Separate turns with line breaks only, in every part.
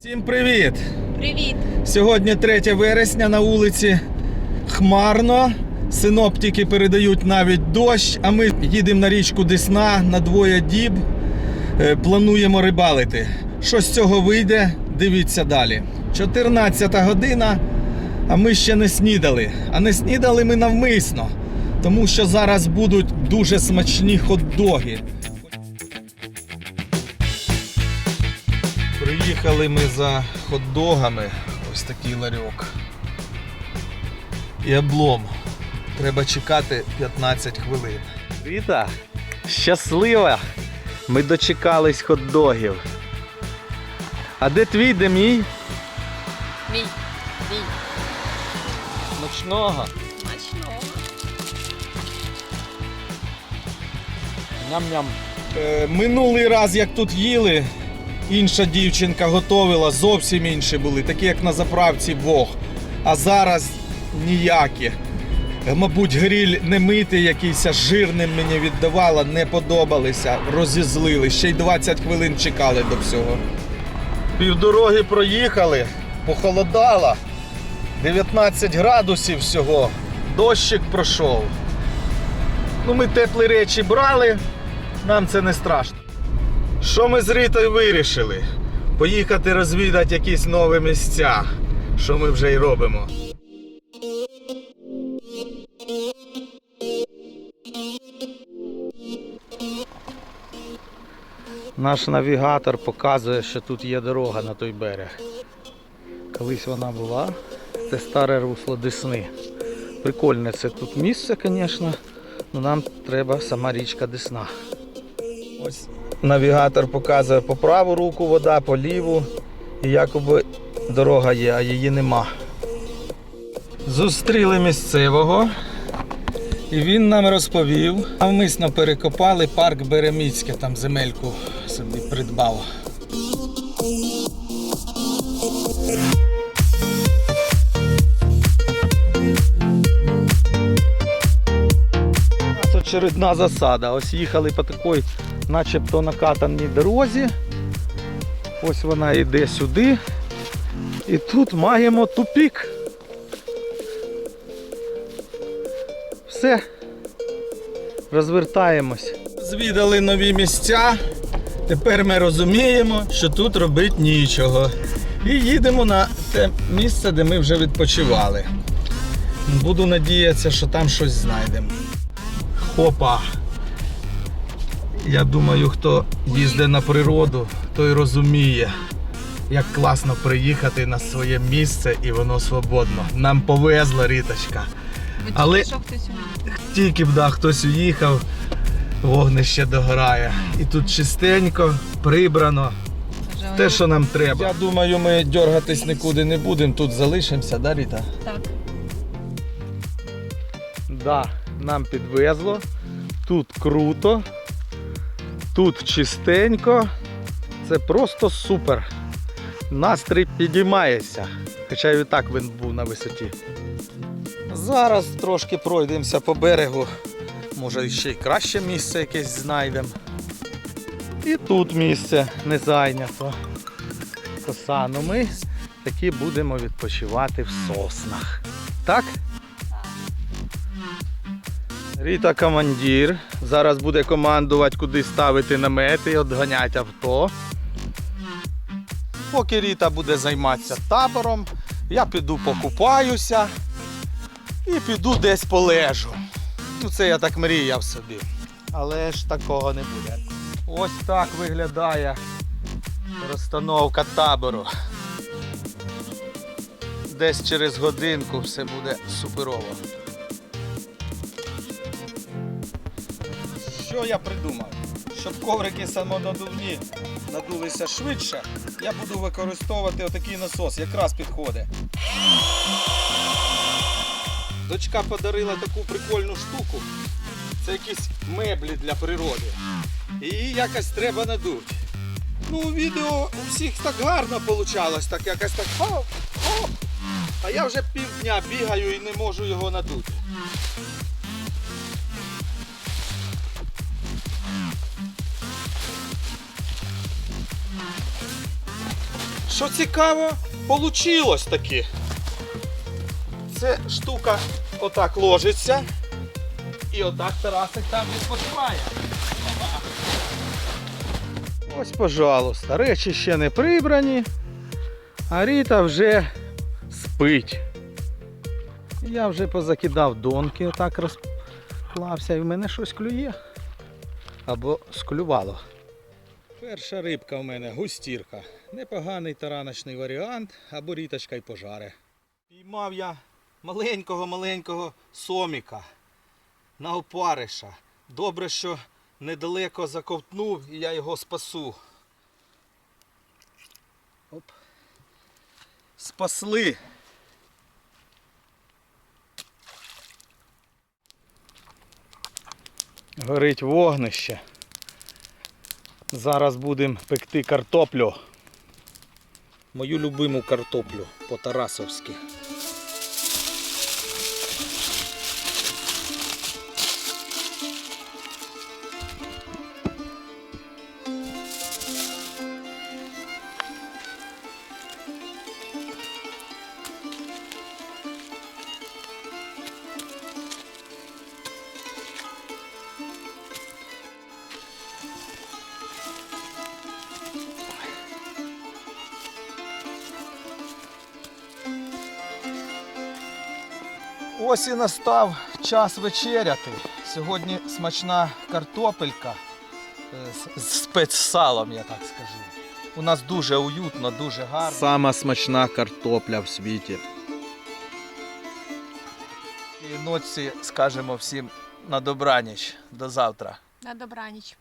Всім привіт!
Привіт!
Сьогодні 3 вересня на вулиці хмарно. Синоптики передають навіть дощ, а ми їдемо на річку Десна на двоє діб. Е, Плануємо рибалити. Що з цього вийде, дивіться далі. 14 година, а ми ще не снідали. А не снідали ми навмисно, тому що зараз будуть дуже смачні хот-доги. Приїхали ми за хот-догами. Ось такий ларьок. І облом. Треба чекати 15 хвилин.
Віта, щаслива! Ми дочекались хот-догів. А де твій, де мій?
Мій, мій.
Смачного.
Смачного.
Ням-ням.
Е, минулий раз, як тут їли, інша дівчинка готовила, зовсім інші були, такі як на заправці Бог. А зараз ніякі. Е, Мабуть, гріль не митий якийсь, жирним мені віддавала, не подобалися, розізлили. Ще й 20 хвилин чекали до всього. Півдороги проїхали, похолодало. 19 градусів всього. Дощик пройшов. Ну, ми теплі речі брали, нам це не страшно. Що ми з Ритою вирішили? Поїхати розвідати якісь нові місця, що ми вже й робимо.
Наш навігатор показує, що тут є дорога на той берег. Колись вона була. Це старе русло Десни. Прикольне це тут місце, звісно. але нам треба сама річка Десна.
Ось навігатор показує по праву руку вода, по ліву. І якоби дорога є, а її нема. Зустріли місцевого. І він нам розповів. Навмисно перекопали парк Береміцьке, там земельку собі придбав.
Очередна засада. Ось їхали по такій начебто накатаній дорозі. Ось вона йде сюди. І тут маємо тупік. Все. Розвертаємось.
Звідали нові місця. Тепер ми розуміємо, що тут робити нічого. І їдемо на те місце, де ми вже відпочивали. Буду надіятися, що там щось знайдемо. Хопа. Я думаю, хто їздить на природу, той розуміє, як класно приїхати на своє місце і воно свободно. Нам повезло, Ріточка.
Ви
Але-
тільки що хтось уміє?
Тільки б да, хтось уїхав, вогнище догорає. І тут чистенько, прибрано.
Вже
Те, що нам треба. Я думаю, ми дергатись нікуди не будемо, тут залишимося, да, Ріта?
Так.
Да, нам підвезло. Тут круто. Тут чистенько. Це просто супер. Настрій підіймається. Хоча і так він був на висоті.
Зараз трошки пройдемося по берегу. Може ще й краще місце якесь знайдемо.
І тут місце не зайнято. Коса, ну ми таки будемо відпочивати в соснах. Так? Ріта командир. Зараз буде командувати, куди ставити намети, відганяти авто.
Поки Ріта буде займатися табором, я піду покупаюся і піду десь полежу. Ну це я так мріяв собі. Але ж такого не буде. Ось так виглядає розстановка табору. Десь через годинку все буде суперово. Що я придумав? Щоб коврики самонадувні надулися швидше, я буду використовувати отакий насос, якраз підходить. Дочка подарила таку прикольну штуку. Це якісь меблі для природи. Її якось треба надути. Ну, відео у всіх так гарно вийшло, так якось так хоп, хоп. А я вже півдня бігаю і не можу його надути. Що цікаво, получилось таки. Це штука отак ложиться. І отак Тарасик там відпочиває. Ось, пожалуйста, речі ще не прибрані, а Ріта вже спить. Я вже позакидав донки, отак розклався, і в мене щось клює. Або склювало. Перша рибка в мене густірка. Непоганий тараночний варіант, або ріточка й пожаре. Піймав я маленького-маленького соміка на опариша. Добре, що недалеко заковтнув і я його спасу. Оп. Спасли. Горить вогнище. Зараз будемо пекти картоплю. Мою любиму картоплю по-тарасовськи. Ось і настав час вечеряти. Сьогодні смачна картопелька е, з- з спецсалом, я так скажу. У нас дуже уютно, дуже гарно. Сама смачна картопля в світі. І ночі скажемо всім на добраніч. До завтра.
На добраніч.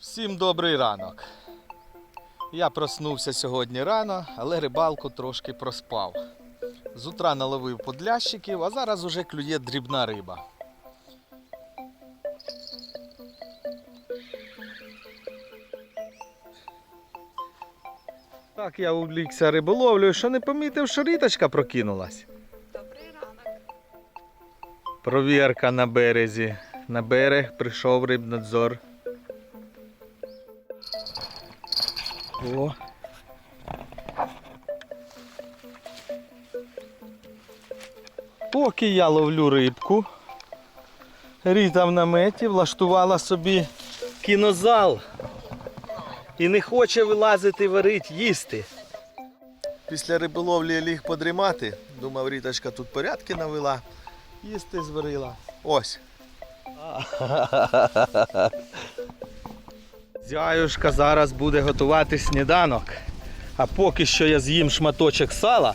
Всім добрий ранок. Я проснувся сьогодні рано, але рибалку трошки проспав. З утра наловив подлящиків, а зараз уже клює дрібна риба. Так я увлікся риболовлею, що не помітив, що ріточка прокинулась.
Добрий ранок.
Провірка на березі. На берег прийшов рибнадзор. О. Поки я ловлю рибку, Ріта в наметі влаштувала собі кінозал і не хоче вилазити варить їсти. Після риболовлі я ліг подрімати. Думав, Ріточка тут порядки навела, їсти зварила. Ось. Зяюшка зараз буде готувати сніданок. А поки що я з'їм шматочок сала.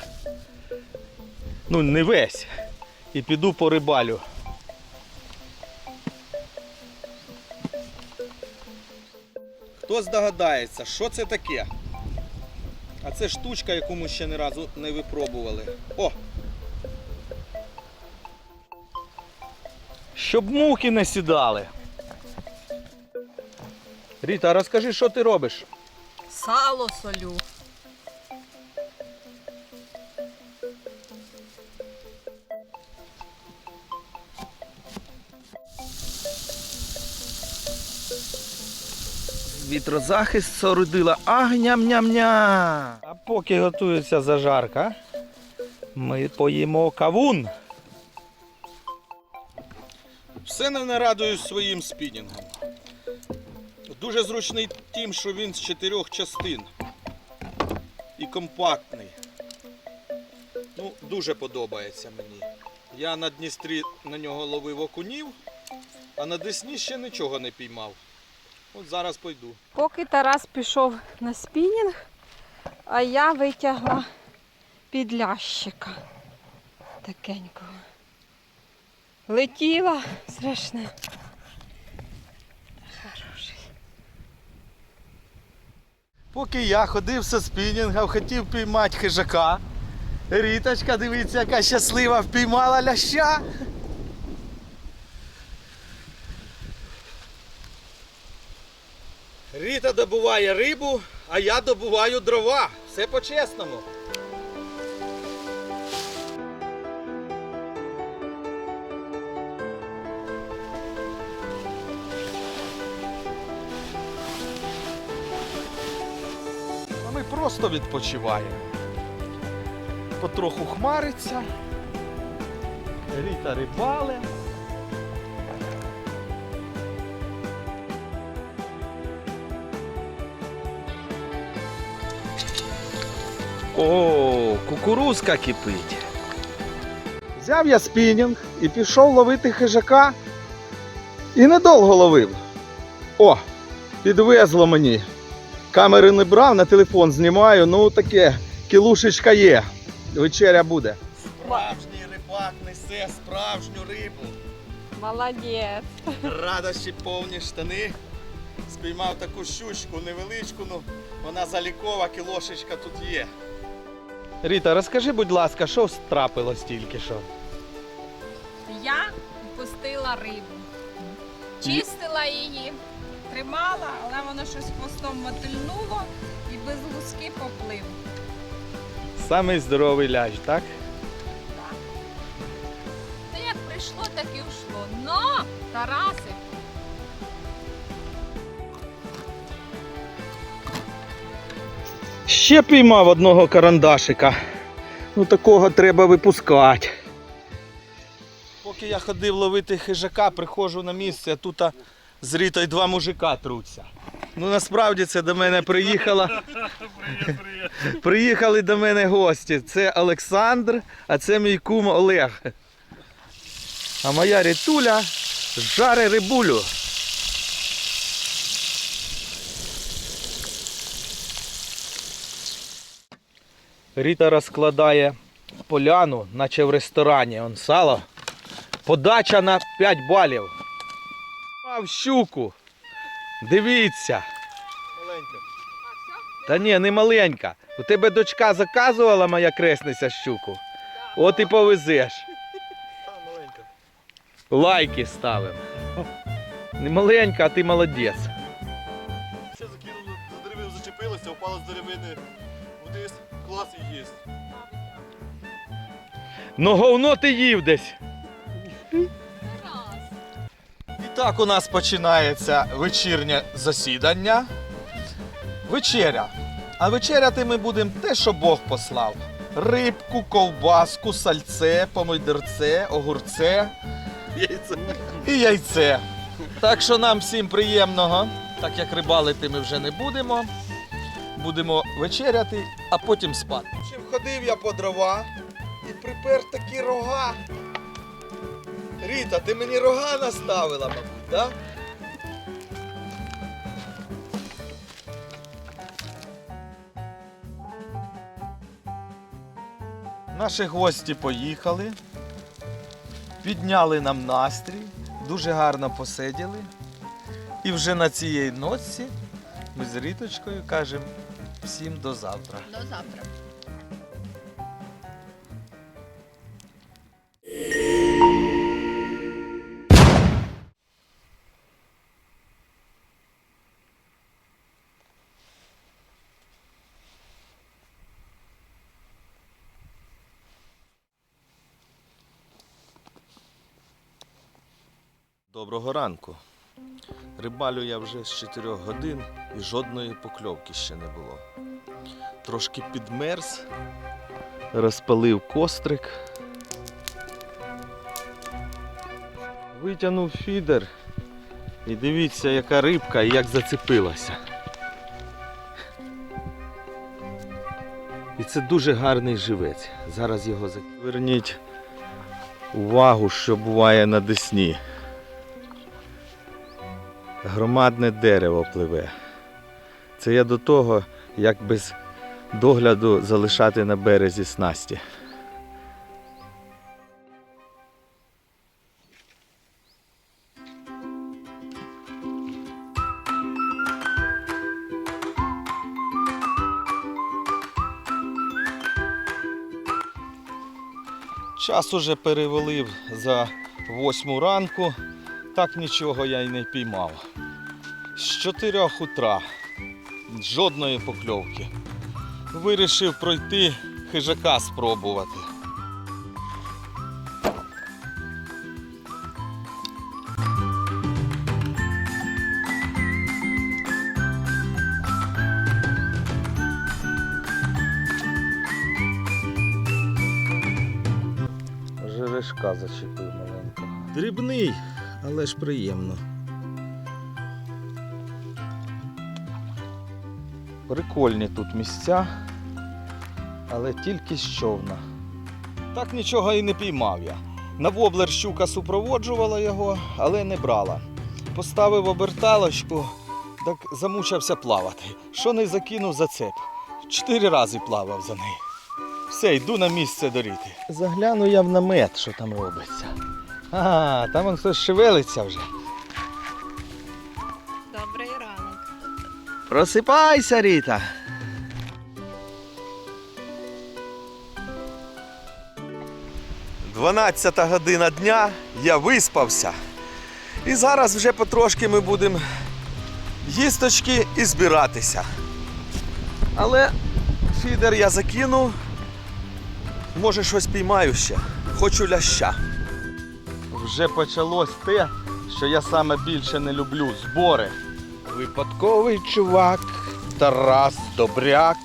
Ну, не весь. І піду по рибалю. Хто здогадається, що це таке? А це штучка, яку ми ще ні разу не випробували. О! Щоб муки не сідали. Ріта, розкажи, що ти робиш?
Сало солю.
Вітрозахист сорудила. Ах, ням-ням-ня! А поки готується зажарка, ми поїмо кавун.
Все не нарадую своїм спінінгом. Дуже зручний тим, що він з чотирьох частин. І компактний. Ну, дуже подобається мені. Я на Дністрі на нього ловив окунів, а на Десні ще нічого не піймав. От зараз пойду.
Поки Тарас пішов на спінінг, а я витягла підлящика такенького. Летіла страшне.
Поки я ходив со спінінгом, хотів піймати хижака. Ріточка, дивіться, яка щаслива, впіймала ляща. Ріта добуває рибу, а я добуваю дрова. Все по-чесному. Просто відпочиваємо. Потроху хмариться. Ріта рибале.
О, кукурузка кипить.
Взяв я спінінг і пішов ловити хижака. І недовго ловив. О, підвезло мені. Камери не брав, на телефон знімаю, ну таке, кілушечка є. Вечеря буде. Справжній рибак несе справжню рибу.
Молодець.
Радощі повні штани. Спіймав таку щучку невеличку, ну вона залікова, кілошечка тут є. Ріта, розкажи, будь ласка, що трапилось тільки що?
Я впустила рибу. Чистила її, тримала, але воно щось хвостом мотильнуло і без луски поплив.
Самий здоровий ляж, так? Так.
Та як прийшло, так і йшло. Но, Тарасик,
Ще піймав одного карандашика. Ну такого треба випускати. Поки я ходив ловити хижака, приходжу на місце, а тут а, з Рітою два мужика труться. Ну насправді це до мене приїхало. Приїхали до мене гості. Це Олександр, а це мій кум Олег. А моя рітуля жаре рибулю. Ріта розкладає поляну, наче в ресторані. Он сало. Подача на 5 балів. Мав щуку. Дивіться.
Маленька.
Та ні, не маленька. У тебе дочка заказувала моя кресниця щуку. От і повезеш. Лайки ставимо. Не маленька, а ти молодець.
Ще закинули, за деревину зачепилося, впала з деревини вниз, клас і їсть.
Ну говно ти їв десь. Так у нас починається вечірнє засідання. Вечеря. А вечеряти ми будемо те, що Бог послав. Рибку, ковбаску, сальце, помидорце, огурце
Яйце.
і яйце. Так що нам всім приємного, так як рибалити ми вже не будемо. Будемо вечеряти, а потім спати. Чи входив я по дрова і припер такі рога. Ріта, ти мені рога наставила, мабуть, так? Наші гості поїхали, підняли нам настрій, дуже гарно посиділи. І вже на цій ночці ми з Ріточкою кажемо всім до завтра.
До завтра.
Доброго ранку. Рибалю я вже з 4 годин і жодної покльовки ще не було. Трошки підмерз, розпалив кострик. Витягнув фідер і дивіться, яка рибка і як зацепилася. І це дуже гарний живець. Зараз його. Верніть увагу, що буває на Десні. Громадне дерево пливе. Це я до того, як без догляду залишати на березі снасті. Час уже перевалив за восьму ранку, так нічого я й не піймав. З чотирьох утра жодної покльовки. Вирішив пройти хижака спробувати. Але ж приємно. Прикольні тут місця, але тільки з човна. Так нічого і не піймав я. На воблер щука супроводжувала його, але не брала. Поставив оберталочку, так замучився плавати. Що не закинув зацеп. Чотири рази плавав за нею. Все, йду на місце доріти. Загляну я в намет, що там робиться. А, там он хтось шевелиться вже.
Добрий ранок.
Просипайся, Ріта. Дванадцята година дня, я виспався. І зараз вже потрошки ми будемо їсточки і збиратися. Але фідер я закинув. Може щось піймаю ще. Хочу ляща. Вже почалось те, що я саме більше не люблю збори. Випадковий чувак, Тарас Добряк.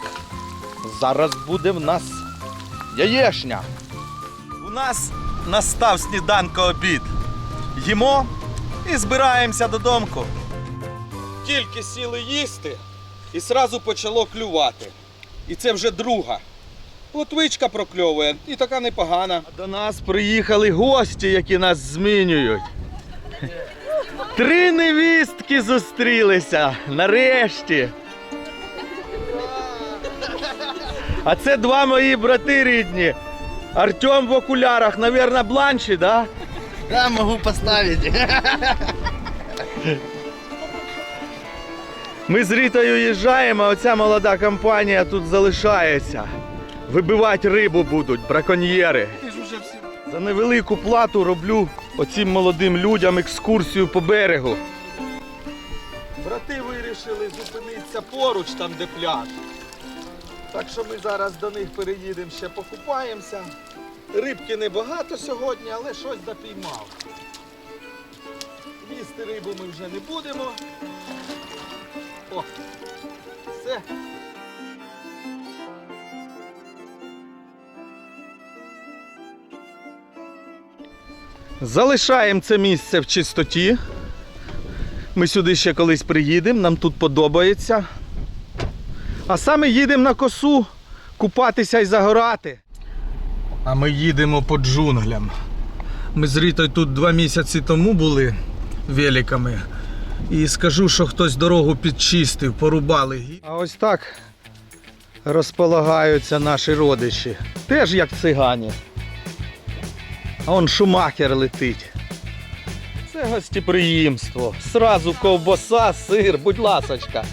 Зараз буде в нас яєшня. У нас настав сніданко обід. Їмо і збираємося додому. Тільки сіли їсти і зразу почало клювати. І це вже друга. Плотвичка прокльовує і така непогана. До нас приїхали гості, які нас змінюють. Три невістки зустрілися нарешті. А це два мої брати рідні. Артем в окулярах, навірно, бланші, да?
Да, могу поставить.
Ми з Рітою їжджаємо, а оця молода компанія тут залишається. Вибивати рибу будуть, браконьєри. За невелику плату роблю оцим молодим людям екскурсію по берегу. Брати вирішили зупинитися поруч, там де пляж. Так що ми зараз до них переїдемо ще покупаємося. Рибки небагато сьогодні, але щось допіймав. Їсти рибу ми вже не будемо. О, все. Залишаємо це місце в чистоті. Ми сюди ще колись приїдемо, нам тут подобається. А саме їдемо на косу купатися і загорати. А ми їдемо по джунглям. Ми з Рітою тут два місяці тому були великами. І скажу, що хтось дорогу підчистив, порубали. А ось так розполагаються наші родичі. Теж як цигані. А он шумахер летить. Це гостеприємство. Сразу ковбаса, сир, будь ласочка.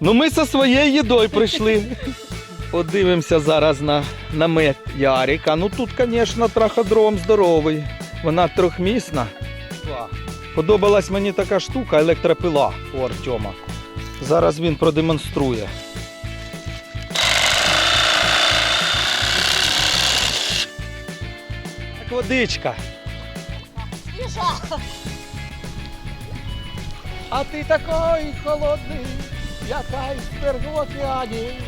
Ну ми зі своєю їдою прийшли. Подивимося зараз на намет Ярика. Ну тут, звісно, траходром здоровий. Вона трьохмісна. Подобалась мені така штука, електропила у Артема. Зараз він продемонструє. Водичка. А ти такий холодний, як айсберг в океані.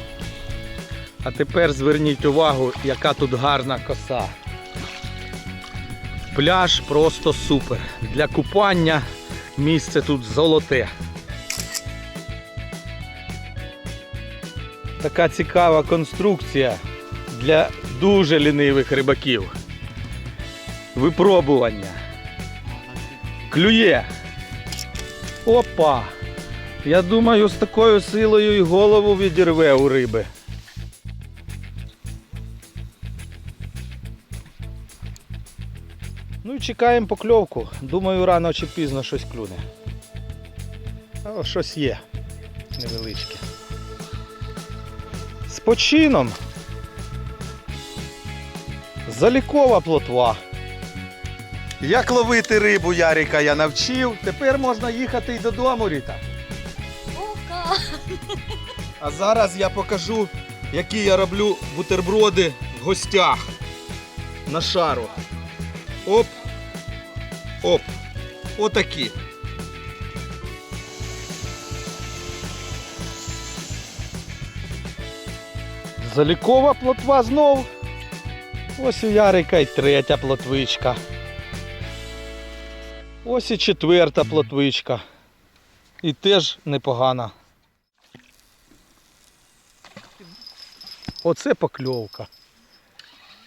А тепер зверніть увагу, яка тут гарна коса. Пляж просто супер. Для купання місце тут золоте. Така цікава конструкція для дуже лінивих рибаків. Випробування. Клює. Опа! Я думаю, з такою силою і голову відірве у риби. Ну і чекаємо покльовку. Думаю, рано чи пізно щось клюне. О, щось є. Невеличке. З почином. Залікова плотва. Як ловити рибу Ярика я навчив. Тепер можна їхати й додому, Ріта.
Ока.
А зараз я покажу, які я роблю бутерброди в гостях на шару. Оп. Оп. Отакі.
Залікова плотва знов. Ось у Ярика й третя плотвичка. Ось і четверта плотвичка. І теж непогана. Оце покльовка.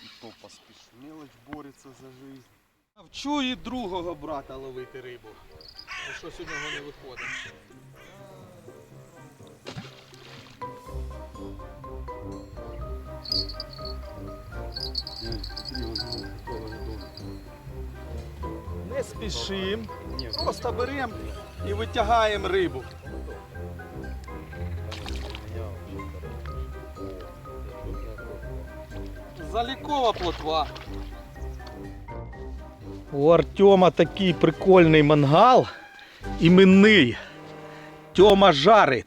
І То поспіш. Мелоч бореться за жизнь.
Навчу і другого брата ловити рибу. Ну, щось у нього не виходить. Не спішим. Просто беремо і витягаємо рибу. Залікова плотва.
У Артема такий прикольний мангал іменний. Тьома жарить.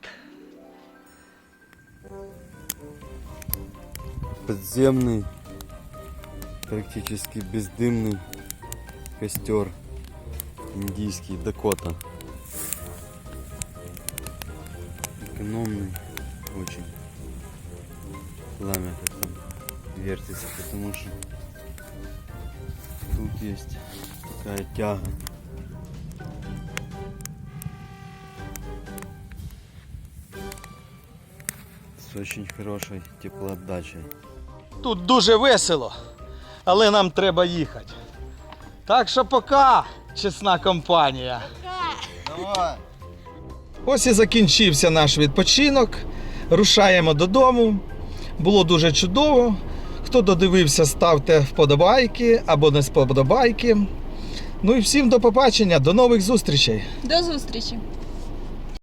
подземный, практически бездымный костер индийский Дакота. Экономный очень. Пламя как там вертится, потому что тут есть такая тяга. С очень хорошей теплоотдачей.
Тут дуже весело, але нам треба їхати. Так що пока, чесна компанія.
Ось і закінчився наш відпочинок. Рушаємо додому. Було дуже чудово. Хто додивився, ставте вподобайки або не сподобайки. Ну і всім до побачення, до нових зустрічей.
До зустрічі.